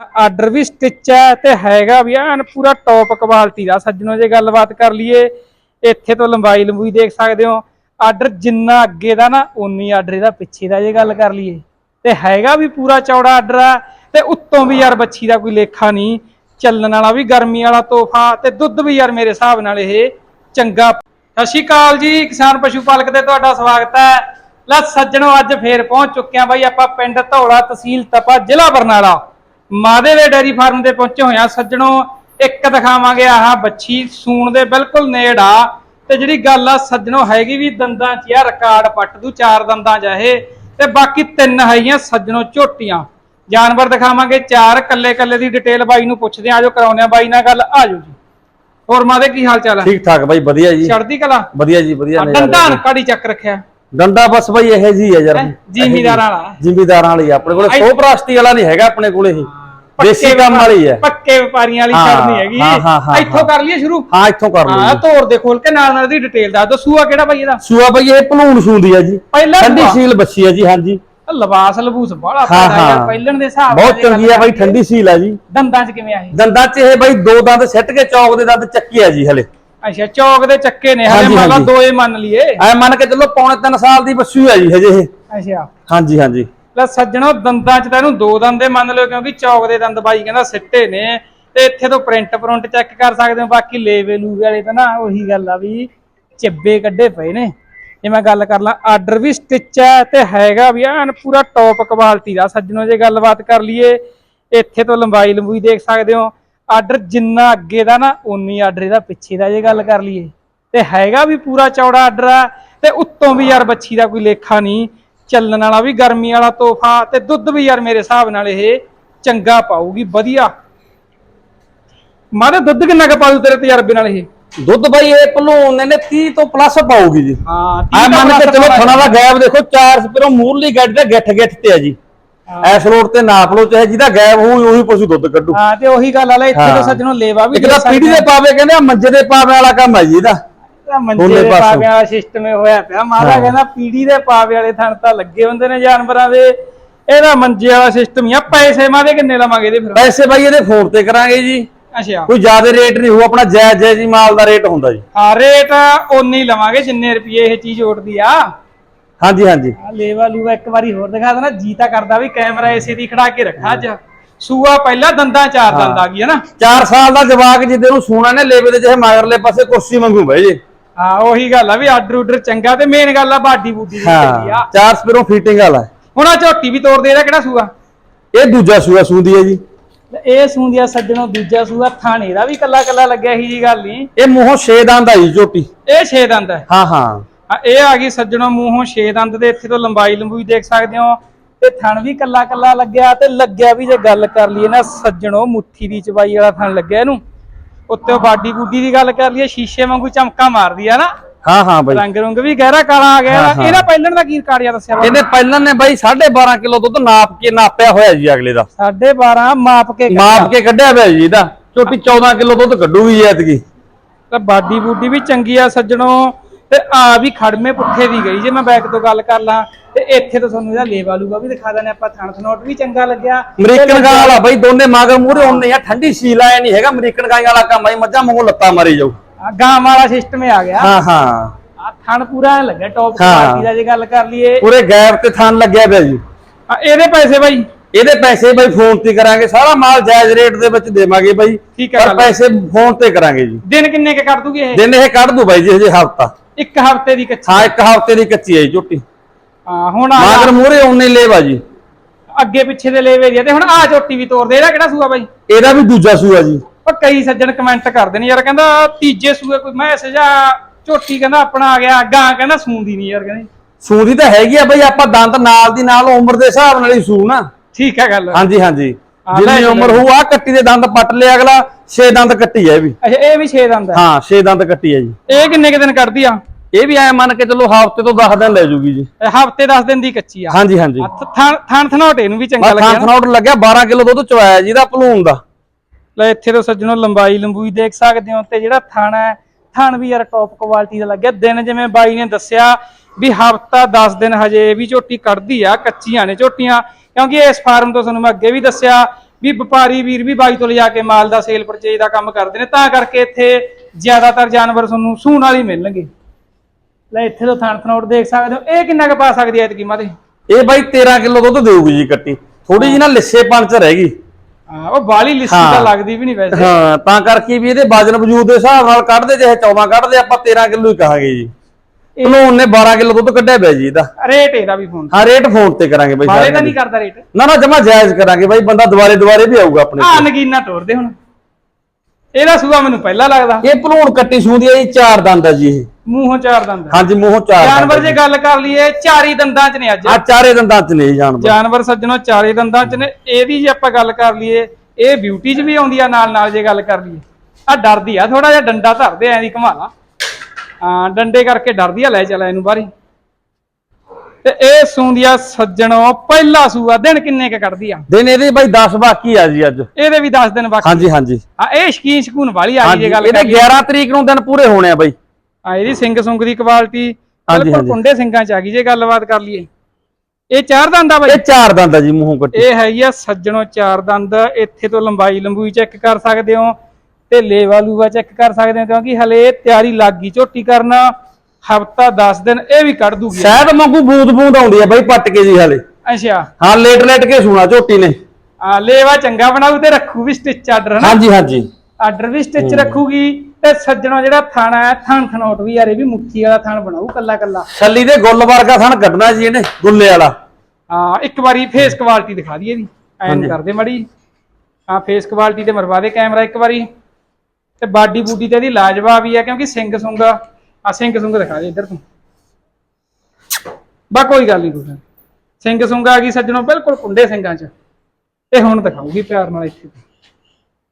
Order ਵੀ stitch ਹੈ ਤੇ ਹੈਗਾ ਵੀ ਐਨ ਪੂਰਾ ਟੌਪ ਕੁਆਲਿਟੀ ਦਾ। ਸੱਜਣੋ, ਜੇ ਗੱਲਬਾਤ ਕਰ ਲਈਏ, ਇੱਥੇ ਤੋਂ ਲੰਬਾਈ ਲੰਬੂਈ ਦੇਖ ਸਕਦੇ ਹੋ। ਆਰਡਰ ਜਿੰਨਾ ਅੱਗੇ ਦਾ ਨਾ ਉਨੀ ਆਰਡਰ ਇਹਦਾ ਪਿੱਛੇ ਦਾ, ਜੇ ਗੱਲ ਕਰ ਲਈਏ। ਤੇ ਹੈਗਾ ਵੀ ਪੂਰਾ ਚੌੜਾ ਆਰਡਰ ਆ, ਤੇ ਉੱਤੋਂ ਵੀ ਯਾਰ ਬੱਚੀ ਦਾ ਕੋਈ ਲੇਖਾ ਨਹੀਂ। ਚੱਲਣ ਵਾਲਾ ਵੀ ਗਰਮੀ ਵਾਲਾ ਤੋਹਫਾ, ਤੇ ਦੁੱਧ ਵੀ ਯਾਰ ਮੇਰੇ ਹਿਸਾਬ ਨਾਲ ਇਹ ਚੰਗਾ। ਸਤਿ ਸ਼੍ਰੀ ਅਕਾਲ ਜੀ, ਕਿਸਾਨ ਪਸ਼ੂ ਪਾਲਕ ਤੇ ਤੁਹਾਡਾ ਸਵਾਗਤ ਹੈ। ਲੈ ਸੱਜਣੋ, ਅੱਜ ਫੇਰ ਪਹੁੰਚ ਚੁੱਕੇ ਆ ਬਾਈ ਆਪਾਂ ਪਿੰਡ ਧੌਲਾ ਤਹਿਸੀਲ ਤਪਾ ਜ਼ਿਲ੍ਹਾ ਬਰਨਾਲਾ। ਮਾਦੇਵੇ ਡੈਰੀ ਫਾਰਮ ਤੇ ਪਹੁੰਚੇ ਹੋਏ ਆ ਸੱਜਣੋ ਇੱਕ ਦਿਖਾਵਾਂਗੇ ਆਹ ਬੱਚੀ ਸੂਣ ਦੇ ਬਿਲਕੁਲ ਨੇੜ ਆ। ਤੇ ਜਿਹੜੀ ਗੱਲ ਆ ਸੱਜਣੋ ਹੈਗੀ ਵੀ ਦੰਦਾਂ 'ਚ ਆ ਰਿਕਾਰਡ ਪੱਟ ਦੂ ਚਾਰ ਦੰਦਾਂ ਆ ਇਹ। ਤੇ ਬਾਕੀ ਤਿੰਨ ਹੈਗੀਆਂ ਸੱਜਣੋ ਝੋਟੀਆਂ। ਜਾਨਵਰ ਦਿਖਾਵਾਂਗੇ ਚਾਰ ਕੱਲੇ ਕੱਲੇ ਦੀ ਡਿਟੇਲ ਬਾਈ ਨੂੰ ਪੁੱਛਦੇ ਆ ਆਜੋ ਕਰਾਉਂਦੇ ਆ ਬਾਈ ਨਾਲ ਗੱਲ ਆਜੋ ਜੀ। ਹੋਰ ਮਾਦੇ ਕੀ ਹਾਲ ਚਾਲ ਹੈ ਠੀਕ ਠਾਕ ਬਾਈ ਵਧੀਆ ਜੀ। ਚੜਦੀ ਕਲਾ? ਵਧੀਆ ਜੀ ਵਧੀਆ ਨਜ਼ਾਰੇ ਦੰਦਾਂ। ਕਾੜੀ ਚੱਕ ਰੱਖਿਆ? ਡੰਡਾ ਬਸ ਬਾਈ ਇਹ ਜੀ ਹੈ ਯਾਰ। ਹੈਂ? ਜ਼ਿਮੀਂਦਾਰਾਂ ਵਾਲਾ। ਜ਼ਿਮੀਦਾਰਾਂ ਵਾਲੀ ਆ। ਆਪਣੇ ਕੋਲੇ ਆਈ- ਸੋ ਪ੍ਰਾਸਤੀ ਵਾਲਾ ਨਹੀਂ ਹੈਗਾ ਆਪਣੇ ਕੋਲੇ ਇਹ ਦੇਸੀ ਕੰਮ ਵਾਲੀ ਹੈ। ਪੱਕੇ ਵਪਾਰੀਆਂ ਵਾਲੀ ਹਾਂ, ਨਹੀਂ ਹੈਗੀ। ਹਾਂ, ਹਾਂ, ਹਾਂ, ਇੱਥੋਂ ਹਾਂ। ਕਰ ਲਈਏ ਸ਼ੁਰੂ? ਹਾਂ ਇੱਥੋਂ ਕਰ ਹਾਂ ਲਓ ਤੋੜ ਦੇ ਖੋਲ ਕੇ ਨਾਲ ਨਾਲ ਦੀ ਡਿਟੇਲ ਦੱਸ ਦੋ ਸੂਆ ਕਿਹੜਾ ਬਾਈ ਇਹਦਾ? ਸੂਆ ਬਾਈ ਇਹ ਭਲੂਣ ਸੂੰਦੀ ਆ ਜੀ। ਠੰਡੀ। ਸੀਲ ਬੱਚੀ ਆ ਜੀ ਹਾਂਜੀ। ਲਬਾਸ ਲਬੂਸ ਬੜਾ ਹਾਂ ਪੈਦਾ ਯਾਰ ਹਾਂ। ਪਹਿਲਣ ਦੇ ਹਿਸਾਬ ਬਹੁਤ ਚੰਗੀ ਆ ਬਾਈ ਠੰਡੀ ਸੀਲ ਆ ਜੀ। ਦੰਦਾਂ 'ਚ ਕਿਵੇਂ ਆਏ ਦੰਦਾਂ 'ਚ ਇਹ ਬਾਈ ਦੋ ਦੰਦ ਸਿੱਟ ਕੇ ਚੌਕ ਦੇ ਦੰਦ ਚੱਕੀ ਆ ਜੀ ਹਲੇ। ਅੱਛਾ ਚੌਕ ਦੇ ਚੱਕੇ ਨੇ। ਹਲੇ ਮੰਨ ਲਾ। ਦੋਏ ਮੰਨ ਲਈਏ। ਐ ਮੰਨ ਕੇ ਚੱਲੋ ਪੌਣੇ 3 ਸਾਲ ਦੀ ਬੱਸੂ ਆ ਜੀ ਹਜੇ ਇਹ। ਅੱਛਾ। ਹਾਂਜੀ ਹਾਂਜੀ। ਲੈ ਸੱਜਣੋ ਦੰਦਾਂ 'ਚ ਤਾਂ ਇਹਨੂੰ ਦੋ ਦੰਦੇ ਮੰਨ ਲਿਓ ਕਿਉਂਕਿ ਚੌਕ ਦੇ ਦੰਦ ਬਾਈ ਕਹਿੰਦਾ ਸਿੱਟੇ ਨੇ ਤੇ ਇੱਥੇ ਤੋਂ ਪ੍ਰਿੰਟ ਪ੍ਰਿੰਟ ਚੈੱਕ ਕਰ ਸਕਦੇ ਹੋ, ਬਾਕੀ ਲੇਵੇ ਲੂਵੇ ਵਾਲੇ ਤਾਂ ਨਾ ਉਹੀ ਗੱਲ ਆ ਵੀ ਚਿੱਬੇ ਕੱਢੇ ਪਏ ਨੇ। ਜੇ ਮੈਂ ਗੱਲ ਕਰ ਲਾਂ, ਆਰਡਰ ਵੀ ਸਟਿਚ ਹੈ ਤੇ ਹੈਗਾ ਵੀ ਐਨ ਪੂਰਾ ਟੌਪ ਕੁਆਲਿਟੀ ਦਾ। ਸੱਜਣੋ, ਜੇ ਗੱਲਬਾਤ ਕਰ ਲਈਏ, ਇੱਥੇ ਤੋਂ ਲੰਬਾਈ ਲੰਬੂਈ ਦੇਖ ਸਕਦੇ ਹੋ। ਆਰਡਰ ਜਿੰਨਾ ਅੱਗੇ ਦਾ ਨਾ ਉਨੀ ਆਰਡਰ ਇਹਦਾ ਪਿੱਛੇ ਦਾ ਜੇ ਗੱਲ ਕਰ ਲਈਏ। ਤੇ ਹੈਗਾ ਵੀ ਪੂਰਾ ਚੌੜਾ ਆਰਡਰ ਆ, ਤੇ ਉੱਤੋਂ ਵੀ ਯਾਰ ਬੱਚੀ ਦਾ ਕੋਈ ਲੇਖਾ ਨਹੀਂ। ਚੱਲਣ ਵਾਲਾ ਵੀ ਗਰਮੀ ਵਾਲਾ ਤੋਹਫਾ ਤੇ ਦੁੱਧ ਵੀ ਯਾਰ ਮੇਰੇ ਹਿਸਾਬ ਨਾਲ ਇਹ ਚੰਗਾ ਪਾਊਗੀ ਵਧੀਆ। ਮਾਰੇ ਦੁੱਧ ਕਿੰਨਾ ਕੁ ਪਾਉ ਤੇਰੇ ਤਜਰਬੇ ਨਾਲ ਇਹ? ਦੁੱਧ ਬਾਈ ਇਹ ਭਲੂਣ ਨੇ 30 ਤੋਂ ਪਲੱਸ ਪਾਊਗੀ ਜੀ। ਹਾਂ ਆ ਮੰਨ ਕੇ ਚਲੋ ਥਣਾ ਦਾ ਗੈਪ ਦੇਖੋ ਚਾਰ ਸਪਿਰੋਂ ਮੂਰਲੀ ਗੱਡ ਦਾ ਗਿੱਠ ਗਿੱਠ ਤੇ ਆ ਜੀ। ਐਸ ਰੋਡ ਤੇ ਨਾਪ ਲਓ ਚਾਹੇ ਜਿਹਦਾ ਗੈਪ ਹੋਊ ਉਹੀ ਪਸ਼ੂ ਦੁੱਧ ਕੱਢੂ। ਹਾਂ ਤੇ ਉਹੀ ਗੱਲ ਆਲਾ ਇੱਥੇ ਹਾਂ। ਤੋਂ ਸੱਜਣੋਂ ਲੇਵਾ ਵੀ ਇੱਕ ਤਾਂ ਪੀੜੀ ਦੇ ਪਾਵੇ ਕਹਿੰਦੇ ਆ ਮੰਜੇ ਦੇ ਪਾਵੇ ਵਾਲਾ ਕੰਮ ਹੈ ਜੀ ਇਹਦਾ। ਤਾਂ ਮੰਜੇ ਦੇ। ਪਾਵੇ ਵਾਲਾ ਸਿਸਟਮ ਹੋਇਆ ਪਿਆ। ਮਾਰਾ ਹਾਂ। ਕਹਿੰਦਾ ਪੀੜੀ ਦੇ ਪਾਵੇ ਵਾਲੇ ਥਣ ਤਾਂ ਲੱਗੇ ਹੁੰਦੇ ਨੇ ਜਾਨਵਰਾਂ ਦੇ। ਇਹਦਾ ਮੰਜੇ ਵਾਲਾ ਸਿਸਟਮ ਹੀ ਆ। ਪੈਸੇ ਮਾਦੇ ਕਿੰਨੇ ਲਵਾਂਗੇ ਇਹਦੇ ਫਿਰ? ਪੈਸੇ ਬਾਈ ਇਹਦੇ ਫੋਨ ਤੇ ਕਰਾਂਗੇ ਜੀ। ਅੱਛਾ। ਕੋਈ ਜ਼ਿਆਦਾ ਰੇਟ ਨਹੀਂ ਹੋਊ ਆਪਣਾ ਜਾਇਜ਼ ਜਾਇਜ਼ ਹੀ ਮਾਲ ਦਾ ਰੇਟ ਹੁੰਦਾ ਜੀ। ਹਾਂ ਰੇਟ ਓਨੀ ਲਵਾਂਗੇ ਜਿੰਨੇ ਰੁਪਏ ਇਹ ਚੀਜ਼ ਉੱਠਦੀ ਆ। ਹਾਂਜੀ ਹਾਂਜੀ। ਆ ਲੇਵਾ ਲੂਵਾ ਇੱਕ ਵਾਰੀ ਹੋਰ ਦਿਖਾ ਦੇਣਾ। ਜੀ ਤਾਂ ਕਰਦਾ ਵੀ ਕੈਮਰਾ ਇਸੇ ਦੀ ਖੜਾ ਕੇ ਰੱਖਾ ਅੱਜ। ਸੂਆ ਪਹਿਲਾਂ ਦੰਦਾਂ ਚਾਰ ਦੰਦ ਆ ਗਈ ਹੈ ਨਾ? 4 ਸਾਲ ਦਾ ਜਵਾਕ ਜਿੱਦੇ ਨੂੰ ਸੋਨਾ ਨੇ ਲੇਵੇ ਦੇ ਜਿਹੇ ਮਗਰਲੇ ਪਾਸੇ ਕੁਰਸੀ ਮੰਗੂ ਬਾਈ ਜੀ। ਹਾਂ ਉਹੀ ਗੱਲ ਆ ਵੀ ਆਰਡਰ ਉਡਰ ਚੰਗਾ ਤੇ ਮੇਨ ਗੱਲ ਆ ਬਾਡੀ ਬੂਡੀ ਦੀ ਚੰਗੀ ਹਾਂ ਆ। ਚਾਰ ਸਪਿਰੋਂ ਫੀਟਿੰਗ ਵਾਲਾ ਹੈ। ਹੁਣ ਆ ਝੋਟੀ ਵੀ ਤੋੜ ਦੇ ਇਹਦਾ ਕਿਹੜਾ ਸੂਆ? ਇਹ ਦੂਜਾ ਸੂਆ ਸੂੰਦੀ ਹੈ ਜੀ। ਇਹ ਸੂੰਦੀਆਂ ਸੱਜਣੋਂ ਦੂਜਾ ਸੂਆ ਥਾਣੇ ਦਾ ਵੀ ਕੱਲਾ ਕੱਲਾ ਲੱਗਿਆ ਇਹੀ ਜੀ ਗੱਲ ਨਹੀਂ। ਇਹ ਮੂੰਹੋਂ ਛੇ ਦੰਦ ਆਈ ਝੋਟੀ। ਇਹ ਛੇ ਦੰਦ ਹੈ ਹਾਂ। ਹਾਂ ਆ ਇਹ ਆ ਗਈ ਸੱਜਣੋਂ ਮੂੰਹੋਂ ਛੇ ਦੰਦ ਦੇ ਇੱਥੇ ਤੋਂ ਲੰਬਾਈ ਲੰਬੂਈ ਦੇਖ ਸਕਦੇ ਹੋ। ਤੇ ਥਣ ਵੀ ਕੱਲਾ ਕੱਲਾ ਲੱਗਿਆ ਤੇ ਲੱਗਿਆ ਵੀ ਜੇ ਗੱਲ ਕਰ ਲਈਏ ਨਾ ਸੱਜਣੋਂ ਮੁੱਠੀ ਦੀ ਚਬਾਈ ਵਾਲਾ ਥਣ ਲੱਗਿਆ ਇਹਨੂੰ। ਉੱਤੇ ਬਾਡੀ ਬੂਡੀ ਦੀ ਗੱਲ ਕਰ ਲਈਏ ਸ਼ੀਸ਼ੇ ਵਾਂਗੂ ਚਮਕਾ ਮਾਰਦੀ ਆ ਨਾ। ਹਾਂ ਹਾਂ ਬਾਈ। ਰੰਗ ਰੁੰਗ ਵੀ ਗਹਿਰਾ ਕਾਲਾ ਆ ਗਿਆ। ਇਹਦਾ ਪਹਿਲਣ ਦਾ ਕੀ ਕਾੜਿਆ ਦੱਸਿਆ ਇਹਨੇ ਪਹਿਲਾਂ ਨੇ ਬਾਈ 12.5 ਕਿਲੋ ਦੁੱਧ ਨਾਪ ਕੇ ਨਾਪਿਆ ਹੋਇਆ ਜੀ ਅਗਲੇ ਦਾ। 12.5 ਮਾਪ ਕੇ ਮਾਪ ਕੇ ਕੱਢਿਆ ਪਿਆ ਜੀ ਇਹਦਾ। ਝੋਟੀ 14 ਕਿਲੋ ਦੁੱਧ ਕੱਢੂਗੀ ਐਤਕੀ। ਤੇ ਬਾਡੀ ਬੂਡੀ ਵੀ ਚੰਗੀ ਆ ਸੱਜਣੋ। ਤੇ ਆ ਵੀ ਖੜਮੇ ਪੁੱਠੇ ਦੀ ਗਈ। ਜੇ ਮੈਂ ਬੈਕ ਤੋਂ ਗੱਲ ਕਰ ਲਾਂ ਤੇ ਇੱਥੇ ਤਾਂ ਤੁਹਾਨੂੰ ਇਹਦਾ ਲੇਵਾ ਲੂਗਾ ਵੀ ਦਿਖਾ ਦਿੰਦੇ ਆਪਾਂ ਥਣ ਥਨੋਟ ਵੀ ਚੰਗਾ ਲੱਗਿਆ। ਅਮਰੀਕਨ ਗਾਂ ਵਾਲਾ ਬਾਈ ਦੋਨੇ ਮਾਗਰ ਮੂਹਰੇ ਹੁੰਨੇ ਆ ਠੰਡੀ ਸੀਲ ਆਇਆ ਨਹੀਂ ਹੈਗਾ ਅਮਰੀਕਨ ਗਾਂ ਵਾਲਾ ਕੰਮ ਆਈ ਮੱਝਾਂ ਮੂੰਹ ਲੱਤਾਂ ਮਾਰੀ ਜਾਊ। ਆ ਗਾਂ ਵਾਲਾ ਸਿਸਟਮ ਆ ਗਿਆ। ਹਾਂ ਹਾਂ। ਆ ਥਣ ਪੂਰਾ ਲੱਗਿਆ ਟੌਪ। ਕੁਆਲਿਟੀ ਦਾ ਜੇ ਗੱਲ ਕਰ ਲਈਏ। ਪੂਰੇ ਗੈਪ ਤੇ ਥਾਨ ਲੱਗਿਆ ਪਿਆ ਜੀ। ਆ ਇਹਦੇ ਪੈਸੇ ਬਾਈ। ਇਹਦੇ ਪੈਸੇ ਬਾਈ ਫੋਨ ਤੇ ਕਰਾਂਗੇ ਸਾਰਾ ਮਾਲ ਜਾਇਜ਼ ਰੇਟ ਦੇ ਵਿੱਚ ਦੇਵਾਂਗੇ ਬਾਈ। ਪਰ। ਪੈਸੇ ਫੋਨ ਤੇ ਕਰਾਂਗੇ ਜੀ। ਦਿਨ ਕਿੰਨੇ ਕੇ ਕਰ ਦੂਗੇ ਇਹ? ਦਿਨ ਇਹ ਕੱਢ ਦੂ ਬਾਈ ਜੀ ਹਜੇ ਹਫਤਾ। ਇੱਕ ਹਫ਼ਤੇ ਦੀ ਕੱਚੀ ਹਾਂ ਇੱਕ ਹਫ਼ਤੇ ਦੀ ਕੱਚੀ ਹੈ ਜੀ ਝੋਟੀ। ਹਾਂ ਹੁਣ ਆ ਮਾਗਰ ਮੂਹਰੇ ਉਹਨੇ ਲੇਵਾ ਜੀ। ਅੱਗੇ ਪਿੱਛੇ ਦੇ ਲੇਵੇ ਦੀ ਆ ਤੇ ਹੁਣ ਆ ਝੋਟੀ ਵੀ ਤੋਰਦੇ ਇਹਦਾ ਕਿਹੜਾ ਸੂਆ ਬਾਈ? ਇਹਦਾ ਵੀ ਦੂਜਾ ਸੂਆ ਜੀ। ਉਹ ਕਈ ਸੱਜਣ ਕਮੈਂਟ ਕਰਦੇ ਨੇ ਯਾਰ ਕਹਿੰਦਾ ਤੀਜੇ ਸੂਏ ਕੋਈ ਮੈਸੇਜ ਆ ਝੋਟੀ ਕਹਿੰਦਾ ਆਪਣਾ ਆ ਗਿਆ ਗਾਂ ਕਹਿੰਦਾ ਸੂੰਦੀ ਨਹੀਂ ਯਾਰ ਕਹਿੰਦੇ। ਸੂਦੀ ਤਾਂ ਹੈਗੀ ਆ ਬਾਈ ਆਪਾਂ ਦੰਦ ਨਾਲ ਦੀ ਨਾਲ ਉਮਰ ਦੇ ਹਿਸਾਬ ਨਾਲ ਹੀ ਸੂ ਨਾ। ਠੀਕ ਹੈ ਗੱਲ। ਹਾਂਜੀ ਹਾਂਜੀ। ਚਲੋ। ਉਮਰ ਹੋਊ ਆ ਕੱਟੀ ਦੇ ਦੰਦ ਪੱਟ ਲਿਆ ਅਗਲਾ 6 ਦੰਦ ਕੱਟੀ ਹੈ ਇਹ ਵੀ। ਅੱਛਾ ਇਹ ਵੀ 6 ਦੰਦ ਹੈ ਹਾਂ 6 ਦੰਦ ਕੱਟੀ ਹੈ ਜੀ। ਇਹ ਕਿੰਨੇ ਕੁ ਦਿਨ ਕੱਢਦੀ ਆ? ਇਹ ਵੀ ਐ ਮੰਨ ਕੇ ਚਲੋ ਹਫ਼ਤੇ ਤੋਂ 10 ਦਿਨ ਲੈ ਜੂਗੀ ਜੀ। ਹਫ਼ਤੇ 10 ਦਿਨ ਦੀ ਕੱਚੀ ਆ। ਹਾਂਜੀ ਹਾਂਜੀ। ਥਣ ਥਣ ਥਨੋਟੇ ਨੂੰ ਵੀ ਚੰਗਾ ਲੱਗਿਆ ਨਾ। ਥਨੌਟ ਲੱਗਿਆ 12 ਕਿਲੋ ਦੁੱਧ ਚਵਾਇਆ ਜੀ ਦਾ ਭਲੂਣ ਦਾ। ਲੈ ਇੱਥੇ ਤੋਂ ਸੱਜਣੋ ਲੰਬਾਈ ਲੰਬੂਈ ਦੇਖ ਸਕਦੇ ਹੋ ਤੇ ਜਿਹੜਾ ਥਣ ਹੈ ਥਣ ਵੀ ਯਾਰ ਟੌਪ ਕੁਆਲਿਟੀ ਦਾ ਲੱਗਿਆ। ਦਿਨ ਜਿਵੇਂ ਬਾਈ ਨੇ ਦੱਸਿਆ ਵੀ ਹਫਤਾ 10 ਦਿਨ ਹਜੇ ਵੀ ਝੋਟੀ ਕੱਢਦੀ ਆ ਕੱਚੀਆਂ ਨੇ ਝੋਟੀਆਂ। ਕਿਉਂਕਿ ਇਸ ਫਾਰਮ ਤੋਂ ਤੁਹਾਨੂੰ ਮੈਂ ਅੱਗੇ ਵੀ ਦੱਸਿਆ ਵੀ ਵਪਾਰੀ ਵੀਰ ਵੀ ਬਾਈ ਤੋਂ ਲਿਜਾ ਕੇ ਮਾਲ ਦਾ ਸੇਲ ਪਰਚੇਜ ਦਾ ਕੰਮ ਕਰਦੇ ਨੇ। ਤਾਂ ਕਰਕੇ ਇੱਥੇ ਜ਼ਿਆਦਾਤਰ ਜਾਨਵਰ ਤੁਹਾਨੂੰ ਸੂਣ ਵਾਲੇ ਮਿਲਣਗੇ। ਲੈ ਇੱਥੇ ਤੋਂ ਥਣ ਥਨੋਟ ਦੇਖ ਸਕਦੇ ਹੋ। ਇਹ ਕਿੰਨਾ ਕੁ ਪਾ ਸਕਦੀ ਹੈ ਐਤਕੀ ਮਾਦੇ ਇਹ ਬਾਈ 13 ਕਿਲੋ ਦੁੱਧ ਦੇਊਗੀ ਜੀ ਕੱਟੀ। ਥੋੜੀ ਜੀ ਨਾ ਲਿੱਸੇਪਣ ਚ ਰਹਿ ਗਈ। ਹਾਂ ਉਹ ਬਾਲੀ ਲਿਸੀ। ਤਾਂ ਲੱਗਦੀ ਵੀ ਨਹੀਂ ਵੈਸੇ। ਹਾਂ ਤਾਂ ਕਰਕੇ ਵੀ ਇਹਦੇ ਵਜਨ ਵਜੂਦ ਦੇ ਹਿਸਾਬ ਨਾਲ ਕੱਢਦੇ ਜੇ 14 ਕੱਢਦੇ ਆਪਾਂ 13 ਕਿਲੋ ਹੀ ਕਹਾਂਗੇ ਜੀ। ਇਹਨੂੰ ਨੇ 12 ਕਿਲੋ ਦੁੱਧ ਕੱਢਿਆ ਪਿਆ ਜੀ ਇਹਦਾ। ਰੇਟ ਇਹਦਾ ਵੀ ਫੋਨ ਹਾਂ ਰੇਟ ਫੋਨ ਤੇ ਕਰਾਂਗੇ ਬਾਈ ਸਾਰਿਆਂ ਤਾਂ। ਨਹੀਂ ਕਰਦਾ ਰੇਟ। ਨਾ ਨਾ ਜਮਾ ਜਾਇਜ਼ ਕਰਾਂਗੇ ਬਾਈ ਬੰਦਾ ਦੁਬਾਰੇ ਦੁਬਾਰੇ ਵੀ ਆਊਗਾ ਆਪਣੇ ਆ ਕੋਲ। ਨਗੀਨਾ ਤੋੜਦੇ ਹੁਣ। ਇਹਦਾ ਸੂਆ ਮੈਨੂੰ ਪਹਿਲਾਂ ਲੱਗਦਾ। ਇਹ ਭਲੂਣ ਕੱਟੀ ਸੂੰਦੀ ਹੈ ਜੀ ਚਾਰ ਦੰਦ ਆ ਜੀ ਇਹ। ਮੂੰਹੋਂ ਚਾਰ ਦੰਦ ਆ। ਹਾਂਜੀ ਮੂੰਹੋਂ ਚਾਰ ਜਾਨਵਰ ਜੇ ਗੱਲ ਕਰ ਲਈਏ ਚਾਰੀ ਦੰਦਾਂ 'ਚ ਨੇ ਅੱਜ। ਆ ਚਾਰੇ ਦੰਦਾਂ ਚ ਨੇ ਜਾਨਵਰ। ਜਾਨਵਰ ਸੱਜਣੋ ਚਾਰੇ ਦੰਦਾਂ 'ਚ ਨੇ। ਇਹਦੀ ਜੇ ਆਪਾਂ ਗੱਲ ਕਰ ਲਈਏ ਇਹ ਬਿਊਟੀ 'ਚ ਵੀ ਆਉਂਦੀ ਆ ਨਾਲ ਨਾਲ ਜੇ ਗੱਲ ਕਰ ਲਈਏ। ਆ ਡਰਦੀ ਆ ਥੋੜਾ ਜਿਹਾ ਡੰਡਾ ਧਰਦੇ ਐਂ ਦੀ ਘਮਾਲਾ। ਹਾਂ ਡੰਡੇ ਕਰਕੇ ਡਰਦੀ ਆ ਲੈ ਚੱਲ ਇਹਨੂੰ ਬਾਹਰੀ ਤੇ ਇਹ ਸੂੰਦੀ ਆ ਸੱਜਣੋ ਪਹਿਲਾ ਸੂਆ ਦਿਨ ਕਿੰਨੇ ਕ ਕੱਢਦੀ ਆ? ਦਿਨ ਇਹਦੇ ਬਾਈ 10 ਬਾਕੀ ਆ ਜੀ ਅੱਜ। ਇਹਦੇ ਵੀ 10 ਦਿਨ ਬਾਕੀ। ਹਾਂਜੀ ਹਾਂਜੀ। ਆ ਇਹ ਸ਼ਕੀਨ ਸ਼ਕੂਨ ਵਾਲੀ ਆ ਜੇ ਗੱਲ ਇਹਦੇ ਕਰੀਏ। 11 ਤਰੀਕ ਨੂੰ ਦਿਨ ਪੂਰੇ ਹੋਣੇ ਆ ਬਾਈ। ਆ ਇਹਦੀ ਸਿੰਘ ਸੁੰਗ ਦੀ ਕੁਆਲਿਟੀ ਹਾਂਜੀ, ਬਿਲਕੁਲ ਹਾਂਜੀ। ਕੁੰਡੇ ਸਿੰਘਾਂ ਚ ਆ ਗਈ ਜੇ ਗੱਲਬਾਤ ਕਰ ਲਈਏ। ਇਹ ਚਾਰ ਦੰਦ ਆ ਬਾਈ? ਇਹ ਚਾਰ ਦੰਦ ਆ ਜੀ ਮੂੰਹੋਂ ਕੱਟੀ। ਇਹ ਹੈਗੀ ਆ ਸੱਜਣੋ ਚਾਰ ਦੰਦ। ਇੱਥੇ ਤੋਂ ਲੰਬਾਈ ਲੰਬੂਈ ਚੈੱਕ ਕਰ ਸਕਦੇ ਹੋ। ਤੇ ਲੇਵਾ ਲੂਵਾ ਚੈੱਕ ਕਰ ਸਕਦੇ ਹੋ ਕਿਉਂਕਿ ਹਲੇ ਤਿਆਰੀ ਲੱਗ ਗਈ ਝੋਟੀ ਕਰਨਾ ਹਫਤਾ 10 ਦਿਨ ਇਹ ਵੀ ਕੱਢ ਦੂਗੀ। ਸ਼ਾਇਦ ਵਾਂਗੂ ਬੂੰਦ ਬੂੰਦ ਆਉਂਦੀ ਆ ਬਾਈ ਪੱਟ ਕੇ ਜੀ ਹਾਲੇ। ਅੱਛਾ। ਹਾਂ ਲੇਟ ਲੇਟ ਕੇ ਸੁਣਾ ਝੋਟੀ ਨੇ। ਆ ਲੇਵਾ ਚੰਗਾ ਬਣਾਉ ਤੇ ਰੱਖੂ ਵੀ ਸਟਿਚ ਆਰਡਰ ਹਨਾ? ਹਾਂਜੀ ਹਾਂਜੀ। ਆਰਡਰ ਵੀ ਸਟਿਚ ਰੱਖੂਗੀ ਤੇ ਸੱਜਣੋ ਜਿਹੜਾ ਥਾਣਾ ਹੈ ਥਣ ਥਣੋਟ ਵੀ ਯਾਰ ਇਹ ਵੀ ਮੁੱਠੀ ਵਾਲਾ ਥਣ ਬਣਾਉ ਕੱਲਾ ਕੱਲਾ। ਛੱਲੀ ਦੇ ਗੁੱਲ ਵਰਗਾ ਥਣ ਕੱਢਣਾ ਜੀ ਇਹਨੇ ਗੁੱਲੇ ਵਾਲਾ। ਹਾਂ ਇੱਕ ਵਾਰੀ ਫੇਸ ਕੁਆਲਿਟੀ ਦਿਖਾ ਦਈਏ ਦੀ ਐਨ। ਕਰਦੇ ਮੜੀ। ਹਾਂ ਫੇਸ ਕੁਆਲਿਟੀ ਤੇ ਮਰਵਾ ਦੇ ਕੈਮਰਾ ਇੱਕ ਵਾਰੀ। ਤੇ ਬਾਡੀ ਬੂਡੀ ਤੇ ਇਹਦੀ ਲਾਜਵਾਬ ਹੀ ਆ ਕਿਉਂਕਿ ਸਿੰਘ ਸੁੰਗ ਆ। ਸਿੰਘ ਸੁੰਗ ਦਿਖਾ ਦੇ ਇੱਧਰ ਤੂੰ। ਬਾ ਕੋਈ ਗੱਲ ਨਹੀਂ ਕੋਈ ਸਿੰਘ ਸੁੰਗ ਆ ਗਈ ਸੱਜਣੋ ਬਿਲਕੁਲ ਕੁੰਡੇ ਸਿੰਘਾਂ ਚ। ਇਹ ਹੁਣ ਦਿਖਾਊਗੀ ਪਿਆਰ ਨਾਲ ਇੱਥੇ।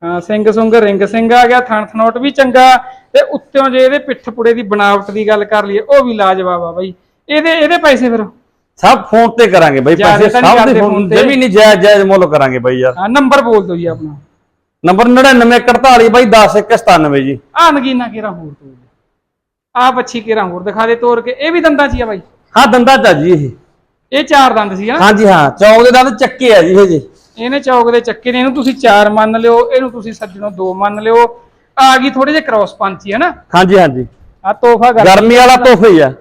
ਹਾਂ ਸਿੰਘ ਸੁੰਗ ਰਿੰਗ ਸਿੰਘ ਆ ਗਿਆ ਥਣ ਥਨੋਟ ਵੀ ਚੰਗਾ। ਤੇ ਉੱਤੋਂ ਜੇ ਇਹਦੇ ਪਿੱਠ ਪੁੜੇ ਦੀ ਬਣਾਵਟ ਦੀ ਗੱਲ ਕਰ ਲਈਏ ਉਹ ਵੀ ਲਾਜਵਾਬ ਆ ਬਾਈ। ਇਹਦੇ ਇਹਦੇ ਪੈਸੇ ਫਿਰ? ਸਭ ਫੋਨ ਤੇ ਕਰਾਂਗੇ ਬਾਈ ਪੈਸੇ ਤਾਂ ਸਭ ਦੇ ਫੋਨ ਤੇ। ਜਮੀ ਨਹੀਂ ਜਾਇਜ਼ ਜਾਇਜ਼ ਮੁੱਲ ਕਰਾਂਗੇ ਬਾਈ ਯਾਰ। ਹਾਂ ਨੰਬਰ ਬੋਲ ਦਿਓ ਜੀ ਆਪਣਾ। ਨੰਬਰ 9948 ਬਾਈ 10197 ਜੀ। ਆ ਨਗੀਨਾ ਕੇਰਾ ਹੋਰ ਤੋੜ ਆ ਬੱਚੀ ਕੇਰਾ ਹੋਰ ਦਿਖਾ ਦੇ ਤੋੜ ਕੇ। ਇਹ ਵੀ ਦੰਦਾਂ 'ਚ ਹੀ ਆ ਬਾਈ? ਹਾਂ ਦੰਦਾ ਚਾ ਜੀ ਇਹ। ਇਹ ਚਾਰ ਦੰਦ ਸੀ ਹਨਾ ਹਾਂਜੀ ਹਾਂ ਚੌਕ ਦੇ ਦੰਦ ਚੱਕੇ ਆ ਜੀ ਇਹ ਜੀ। ਇਹਨੇ ਚੌਕ ਦੇ ਚੱਕੇ ਨੇ ਇਹਨੂੰ ਤੁਸੀਂ ਚਾਰ ਮੰਨ ਲਿਓ ਇਹਨੂੰ ਤੁਸੀਂ ਸੱਜਣੋ ਦੋ ਮੰਨ ਲਿਓ। ਆ ਗਈ ਥੋੜੇ ਜਿਹੇ ਕ੍ਰਾਸ ਪੰਚੀ ਹੈ ਨਾ? ਹਾਂਜੀ ਹਾਂਜੀ। ਆ ਤੋਹਫਾ ਗਰਮੀ ਵਾਲਾ ਤੋਹਫਾ ਹੀ ਆ।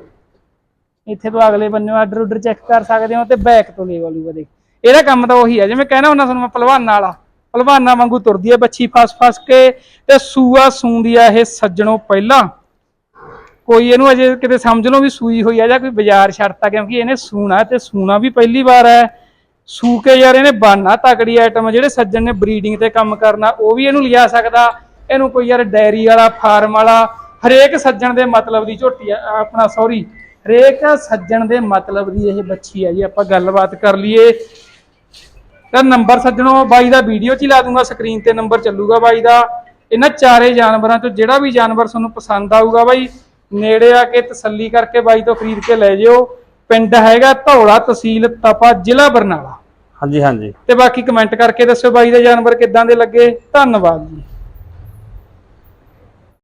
ਇੱਥੇ ਤੋਂ ਅਗਲੇ ਬੰਨੇ ਆਰਡਰ ਆਰਡਰ ਚੈੱਕ ਕਰ ਸਕਦੇ ਹੋ ਤੇ ਬੈਕ ਤੋਂ ਲੈ ਵਾਲੂਗਾ ਦੇਖ। ਇਹਦਾ ਕੰਮ ਤਾਂ ਉਹੀ ਆ ਜਿਵੇਂ ਕਹਿਣਾ ਹੁੰਦਾ ਤੁਹਾਨੂੰ ਮੈਂ ਪਹਿਲਵਾਨਾਂ ਵਾਲਾ ਪਹਿਲਵਾਨਾਂ ਵਾਂਗੂ ਤੁਰਦੀ ਹੈ ਬੱਚੀ ਫਸ ਫਸ ਕੇ ਤੇ ਸੂਆ ਸੂੰਦੀ ਆ ਇਹ ਸੱਜਣੋਂ ਪਹਿਲਾਂ। ਕੋਈ ਇਹਨੂੰ ਅਜੇ ਕਿਤੇ ਸਮਝ ਲਓ ਵੀ ਸੂਈ ਹੋਈ ਆ ਜਾਂ ਕੋਈ ਬਾਜ਼ਾਰ ਛੱਡਤਾ, ਕਿਉਂਕਿ ਇਹਨੇ ਸੂਣਾ ਤੇ ਸੂਣਾ ਵੀ ਪਹਿਲੀ ਵਾਰ ਹੈ। ਸੂ ਕੇ ਯਾਰ ਇਹਨੇ ਬਾਨਾ ਤਕੜੀ ਆਈਟਮ ਜਿਹੜੇ ਸੱਜਣ ਨੇ ਬਰੀਡਿੰਗ ਤੇ ਕੰਮ ਕਰਨਾ, ਉਹ ਵੀ ਇਹਨੂੰ ਲਿਆ ਸਕਦਾ। ਇਹਨੂੰ ਕੋਈ ਯਾਰ ਡੈਰੀ ਵਾਲਾ, ਫਾਰਮ ਵਾਲਾ, ਹਰੇਕ ਸੱਜਣ ਦੇ ਮਤਲਬ ਦੀ ਝੋਟੀ ਆਪਣਾ ਸੌਰੀ ਹਰੇਕ ਸੱਜਣ ਦੇ ਮਤਲਬ ਦੀ ਇਹ ਬੱਚੀ ਹੈ ਜੀ, ਆਪਾਂ ਗੱਲਬਾਤ ਕਰ ਲਈਏ। ਤਾਂ ਨੰਬਰ ਸੱਜਣੋ ਬਾਈ ਦਾ ਵੀਡੀਓ 'ਚ ਹੀ ਲਾ ਦੂੰਗਾ ਸਕਰੀਨ ਤੇ ਨੰਬਰ ਚੱਲੂਗਾ ਬਾਈ ਦਾ। ਇਹਨਾਂ ਚਾਰੇ ਜਾਨਵਰਾਂ ਤੋਂ ਜਿਹੜਾ ਵੀ ਜਾਨਵਰ ਤੁਹਾਨੂੰ ਪਸੰਦ ਆਊਗਾ ਬਾਈ ਨੇੜੇ ਆ ਕੇ ਤਸੱਲੀ ਕਰਕੇ ਬਾਈ ਤੋਂ ਖਰੀਦ ਕੇ ਲੈ ਜਿਓ। ਪਿੰਡ ਹੈਗਾ ਧੌਲਾ ਤਹਿਸੀਲ ਤਪਾ ਜ਼ਿਲ੍ਹਾ ਬਰਨਾਲਾ। ਹਾਂਜੀ ਹਾਂਜੀ। ਤੇ ਬਾਕੀ ਕਮੈਂਟ ਕਰਕੇ ਦੱਸਿਓ ਬਾਈ ਦੇ ਜਾਨਵਰ ਕਿੱਦਾਂ ਦੇ ਲੱਗੇ। ਧੰਨਵਾਦ ਜੀ।